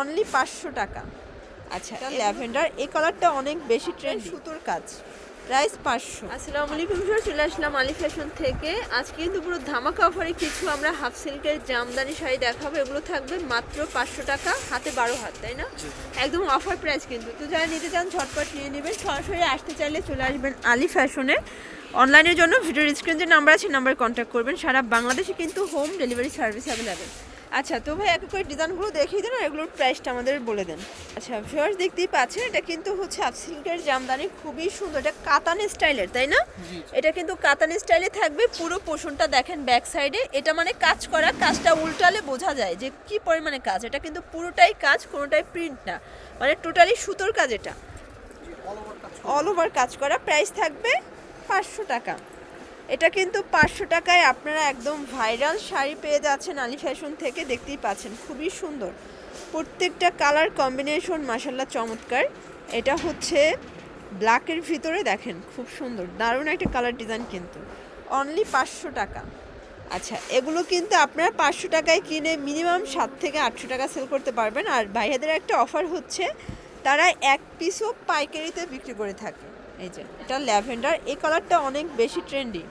Only পাঁচশো টাকা। আচ্ছা ল্যাভেন্ডার এই কালারটা অনেক বেশি ট্রেন্ড সুতোর কাজ। প্রাইস পাঁচশো। আসসালামু আলাইকুম স্যার চলে আসলাম আলি ফ্যাশন থেকে। আজকে কিন্তু পুরো ধামাকা অফারে কিছু আমরা হাফ সিল্কের জামদানি শাড়ি দেখাবো। এগুলো থাকবে মাত্র পাঁচশো টাকা হাতে বারো হাত তাই না? একদম অফার প্রাইস কিন্তু। তো যারা নিতে চান ঝটপট নিয়ে নেবেন। সরাসরি আসতে চাইলে চলে আসবেন আলি ফ্যাশনে অনলাইনের জন্য ভিডিও স্ক্রিন যে নাম্বার আছে নাম্বারে কন্ট্যাক্ট করবেন। সারা বাংলাদেশে কিন্তু হোম ডেলিভারি সার্ভিস অ্যাভেলেবেল আচ্ছা তো ভাই এক করে ডিজাইনগুলো দেখিয়ে দেন আর এগুলোর প্রাইসটা আমাদের বলে দেন। আচ্ছা ভিউয়ার্স দেখতেই পাচ্ছেন এটা কিন্তু হচ্ছে হাফ সিল্কের জামদানি খুবই সুন্দর। এটা কাতান স্টাইলের তাই না? এটা কিন্তু কাতান স্টাইলে থাকবে পুরো পোষণটা দেখেন ব্যাক সাইডে এটা মানে কাজ করা কাজটা উল্টালে বোঝা যায় যে কি পরিমাণে কাজ। এটা কিন্তু পুরোটাই কাজ কোনোটাই প্রিন্ট না। মানে টোটালি সুতোর কাজ এটা। অল ওভার কাজ করা। প্রাইস থাকবে পাঁচশো টাকা। এটা কিন্তু পাঁচশো টাকায় আপনারা একদম ভাইরাল শাড়ি পেয়ে যাচ্ছেন আলি ফ্যাশন থেকে, দেখতেই পাচ্ছেন। খুবই সুন্দর। প্রত্যেকটা কালার কম্বিনেশন মাসাল্লাহ চমৎকার। এটা হচ্ছে ব্ল্যাকের ভিতরে দেখেন, খুব সুন্দর। দারুণ একটা কালার ডিজাইন কিন্তু। অনলি পাঁচশো টাকা। আচ্ছা এগুলো কিন্তু আপনারা পাঁচশো টাকায় কিনে মিনিমাম সাত থেকে আটশো টাকা সেল করতে পারবেন। আর ভাইয়াদের একটা অফার হচ্ছে, তারা এক পিসও পাইকারিতে বিক্রি করে থাকে। এই যে, এটা ল্যাভেন্ডার, এই কালারটা অনেক বেশি ট্রেন্ডি।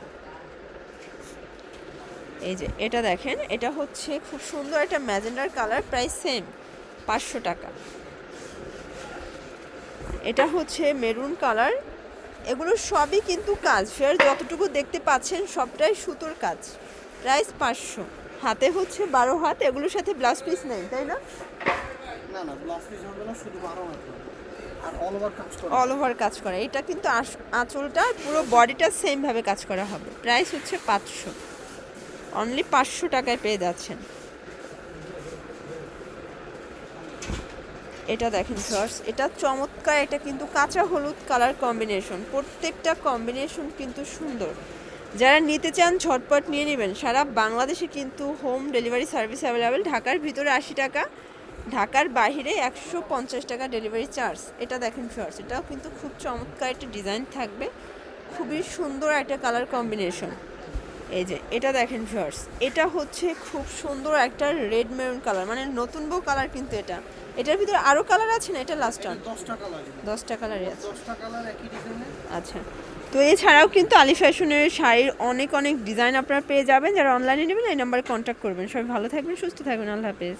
এই যে, এটা দেখেন, এটা হচ্ছে খুব সুন্দর একটা ম্যাজেন্ডার কালার, প্রাইস সেম, পাঁচশো টাকা। এটা হচ্ছে মেরুন কালার, এগুলো সবই কিন্তু কাজ। ফের যতটুকু দেখতে পাচ্ছেন, সবটাই সুতোর কাজ। প্রাইস পাঁচশো। হাতে হচ্ছে বারো হাত, এগুলোর সাথে ব্লাউজ পিস নেই, তাই না? না না, ব্লাউজ পিস হবে না, শুধু বারো আর অল ওভার কাজ করা। এটা কিন্তু আঁচলটা পুরো বডিটা সেমভাবে কাজ করা হবে। প্রাইস হচ্ছে পাঁচশো। অনলি পাঁচশো টাকায় পেয়ে যাচ্ছেন। এটা দেখেন শর্টস এটা চমৎকার। এটা কিন্তু কাঁচা হলুদ কালার কম্বিনেশন প্রত্যেকটা কম্বিনেশন কিন্তু সুন্দর। যারা নিতে চান ঝটপট নিয়ে নেবেন। সারা বাংলাদেশে কিন্তু হোম ডেলিভারি সার্ভিস অ্যাভেলেবেল ঢাকার ভিতরে আশি টাকা ঢাকার বাইরে একশো পঞ্চাশ টাকা ডেলিভারি চার্জ। এটা দেখেন শর্টস এটাও কিন্তু খুব চমৎকার একটা ডিজাইন থাকবে। খুবই সুন্দর একটা কালার কম্বিনেশন এই যে এটা দেখেন ভিউয়ার্স এটা হচ্ছে খুব সুন্দর একটা রেড মেরুন কালার মানে নতুন বউ কালার কিন্তু এটা। এটার ভিতরে আরও কালার আছে না? এটা লাস্ট অন দশটা কালারই আছে। আচ্ছা তো এছাড়াও কিন্তু আলি ফ্যাশনের শাড়ির অনেক অনেক ডিজাইন আপনারা পেয়ে যাবেন। যারা অনলাইনে নেবেন এই নাম্বারে কন্ট্যাক্ট করবেন। সবাই ভালো থাকবেন সুস্থ থাকবেন। আল্লাহ হাফেজ।